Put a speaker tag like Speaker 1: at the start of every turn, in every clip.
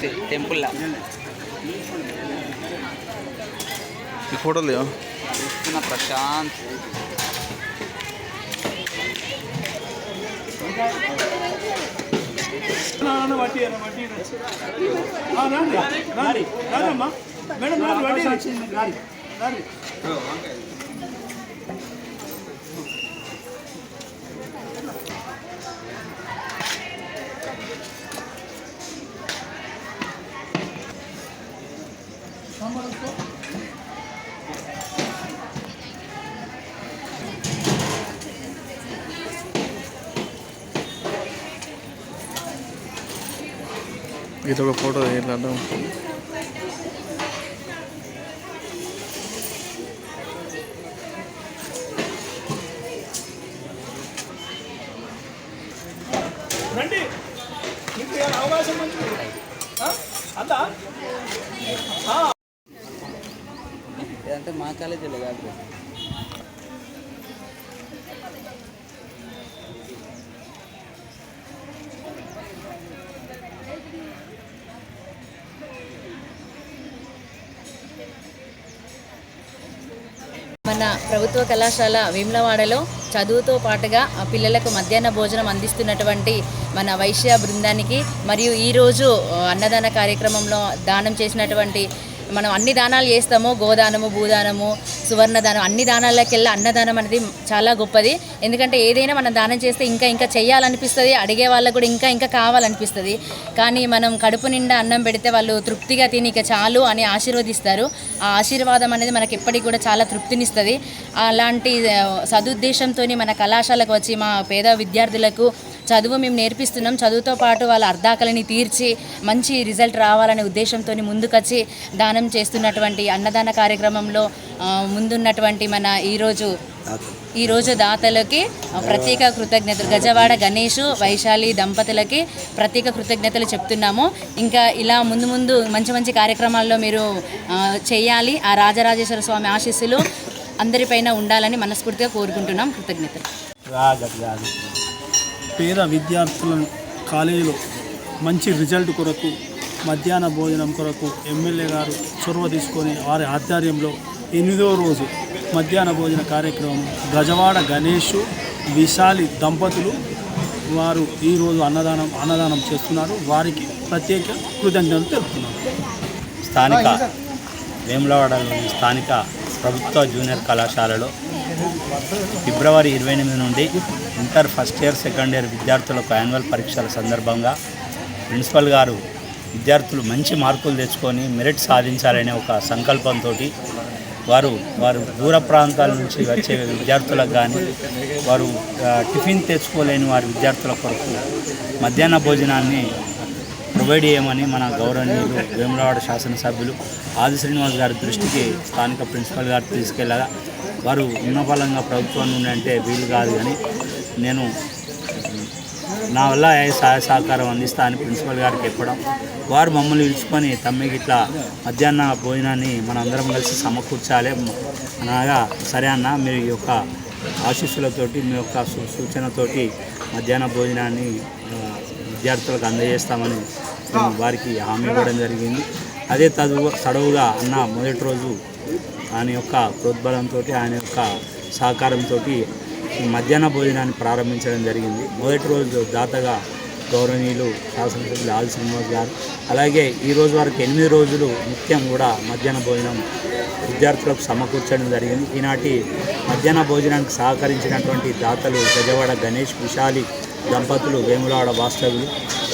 Speaker 1: వస్తుంది
Speaker 2: టెంపుల్
Speaker 3: ఈ ఫోటోలు లేవా
Speaker 2: చూస్తున్న ప్రశాంత్
Speaker 1: వడ్డీ వడ్డీ రండి రండి రాదమ్మా మేడం
Speaker 3: ఇది ఒక ఫోటో అంటాం
Speaker 1: రండి. మీకు అవకాశం ఆ? అందా
Speaker 2: ఇదంటే మా కాలేజీలో కాదు.
Speaker 4: ఉన్న ప్రభుత్వ కళాశాల వేములవాడలో చదువుతో పాటుగా ఆ పిల్లలకు మధ్యాహ్న భోజనం అందిస్తున్నటువంటి మన వైశ్య బృందానికి మరియు ఈరోజు అన్నదాన కార్యక్రమంలో దానం చేసినటువంటి మనం అన్ని దానాలు చేస్తాము గోదానము భూదానము సువర్ణదానం అన్ని దానాలకెళ్ళి అన్నదానం అనేది చాలా గొప్పది. ఎందుకంటే ఏదైనా మనం దానం చేస్తే ఇంకా ఇంకా చేయాలనిపిస్తుంది అడిగే వాళ్ళకు కూడా ఇంకా ఇంకా కావాలనిపిస్తుంది. కానీ మనం కడుపు నిండా అన్నం పెడితే వాళ్ళు తృప్తిగా తిని ఇక చాలు అని ఆశీర్వదిస్తారు. ఆ ఆశీర్వాదం అనేది మనకి ఎప్పటికి కూడా చాలా తృప్తినిస్తుంది. అలాంటి సదుద్దేశంతో మన కళాశాలకు వచ్చి మా పేద విద్యార్థులకు చదువు మేము నేర్పిస్తున్నాం. చదువుతో పాటు వాళ్ళ అర్ధాకలిని తీర్చి మంచి రిజల్ట్ రావాలనే ఉద్దేశంతో ముందుకొచ్చి దానం చేస్తున్నటువంటి అన్నదాన కార్యక్రమంలో ముందున్నటువంటి మన ఈరోజు ఈరోజు దాతలకి ప్రత్యేక కృతజ్ఞతలు. గజవాడ గణేష్ వైశాలి దంపతులకి ప్రత్యేక కృతజ్ఞతలు చెప్తున్నాము. ఇంకా ఇలా ముందు ముందు మంచి మంచి కార్యక్రమాల్లో మీరు చేయాలి. ఆ రాజరాజేశ్వర స్వామి ఆశీస్సులు అందరిపైన ఉండాలని మనస్ఫూర్తిగా కోరుకుంటున్నాం. కృతజ్ఞతలు.
Speaker 1: పేద విద్యార్థులను కాలేజీలో మంచి రిజల్ట్ కొరకు మధ్యాహ్న భోజనం కొరకు ఎమ్మెల్యే గారు చొరవ తీసుకొని వారి ఆధ్వర్యంలో ఎనిమిదో రోజు మధ్యాహ్న భోజన కార్యక్రమం గజవాడ గణేష్ విశాలి దంపతులు వారు ఈరోజు అన్నదానం అన్నదానం చేస్తున్నారు. వారికి ప్రత్యేక కృతజ్ఞతలు తెలుపుతున్నారు
Speaker 5: స్థానిక వేములవాడలోని స్థానిక ప్రభుత్వ జూనియర్ కళాశాలలో ఫిబ్రవరి ఇరవై ఎనిమిది నుండి inter first year second year విద్యార్థులకు యాన్యువల్ పరీక్షల సందర్భంగా ప్రిన్సిపల్ గారు విద్యార్థులు మంచి మార్కులు తెచ్చుకొని మెరిట్ సాధించాలనే ఒక సంకల్పంతో వారు వారు దూర ప్రాంతాల నుంచి వచ్చే విద్యార్థులకు కానీ వారు టిఫిన్ తెచ్చుకోలేని వారి విద్యార్థుల కొరకు మధ్యాహ్న భోజనాన్ని ప్రొవైడ్ చేయమని మన గౌరవనీయులు వేములవాడ శాసనసభ్యులు ఆది శ్రీనివాస్ గారి దృష్టికి స్థానిక ప్రిన్సిపల్ గారు తీసుకెళ్ళగా వారు ఉన్నపలంగా ప్రభుత్వాన్ని ఉండంటే వీలు కాదు కానీ నేను నా వల్ల ఏ సహాయ సహకారం అందిస్తా అని ప్రిన్సిపల్ గారికి చెప్పడం వారు మమ్మల్ని పిలుచుకొని తమ్మికి ఇట్లా మధ్యాహ్న భోజనాన్ని మనందరం కలిసి సమకూర్చాలి. అనగా సరే అన్న మీరు ఈ యొక్క ఆశీస్సులతోటి మీ యొక్క సూచనతోటి మధ్యాహ్న భోజనాన్ని విద్యార్థులకు అందజేస్తామని మేము వారికి హామీ ఇవ్వడం జరిగింది. అదే తదువు తడవుగా అన్న మొదటి రోజు ఆయన యొక్క ప్రోద్బలంతో ఆయన యొక్క సహకారంతో మధ్యాహ్న భోజనాన్ని ప్రారంభించడం జరిగింది. మొదటి రోజు దాతగా గౌరవనీయులు శాసనసభ్యులు ఆది శ్రీనివాస్ గారు అలాగే ఈ రోజు వరకు ఎనిమిది రోజులు నిత్యం కూడా మధ్యాహ్న భోజనం విద్యార్థులకు సమకూర్చడం జరిగింది. ఈనాటి మధ్యాహ్న భోజనానికి సహకరించినటువంటి దాతలు గజవాడ గణేష్ విశాలి దంపతులు వేములవాడ వాస్తవులు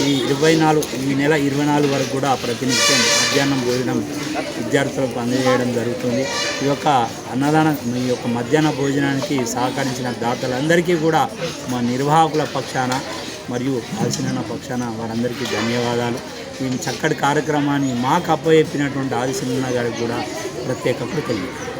Speaker 5: ఈ ఇరవై నాలుగు ఈ నెల ఇరవై నాలుగు వరకు కూడా ప్రతినిత్యం మధ్యాహ్నం భోజనం విద్యార్థులకు అందజేయడం జరుగుతుంది. ఈ యొక్క అన్నదాన ఈ యొక్క మధ్యాహ్న భోజనానికి సహకరించిన దాతలందరికీ కూడా మా నిర్వాహకుల పక్షాన మరియు ఆదిశనన్న పక్షాన వారందరికీ ధన్యవాదాలు. ఈ చక్కటి కార్యక్రమాన్ని మాకు అప్పచెప్పినటువంటి ఆదిశనన్న గారికి కూడా ప్రత్యేక కృతజ్ఞతలు.